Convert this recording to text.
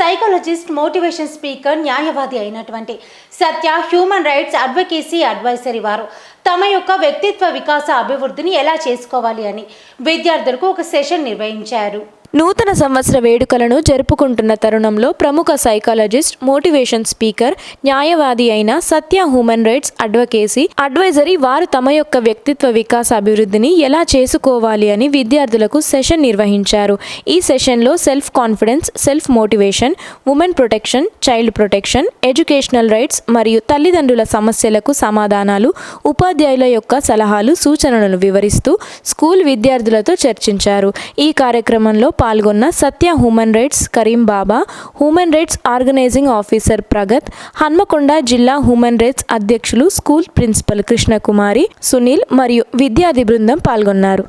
Psychologist motivation speaker న్యాయవాది అయినటువంటి Satya human rights advocacy advisory వారు తమ యొక్క వ్యక్తిత్వ వికాస అభివృద్ధిని ఎలా చేసుకోవాలి అని విద్యార్థులకు ఒక సెషన్ నిర్వహించారు. నూతన సంవత్సర వేడుకలను జరుపుకుంటున్న తరుణంలో ప్రముఖ సైకాలజిస్ట్ మోటివేషన్ స్పీకర్ న్యాయవాది అయిన Satya human rights advocacy advisory వారు తమ యొక్క వ్యక్తిత్వ వికాస అభివృద్ధిని ఎలా చేసుకోవాలి అని విద్యార్థులకు సెషన్ నిర్వహించారు. ఈ సెషన్లో self confidence self motivation women protection child protection educational rights మరియు తల్లిదండ్రుల సమస్యలకు సమాధానాలు ఉపాధ్యాయుల యొక్క సలహాలు సూచనలను వివరిస్తూ స్కూల్ విద్యార్థులతో చర్చించారు. ఈ కార్యక్రమంలో పాల్గొన్న Satya human rights Karim Baba human rights organizing officer Pragath Hanamkonda జిల్లా హ్యూమన్ రైట్స్ అధ్యక్షులు స్కూల్ ప్రిన్సిపల్ కృష్ణకుమారి సునీల్ మరియు విద్యార్థి బృందం పాల్గొన్నారు.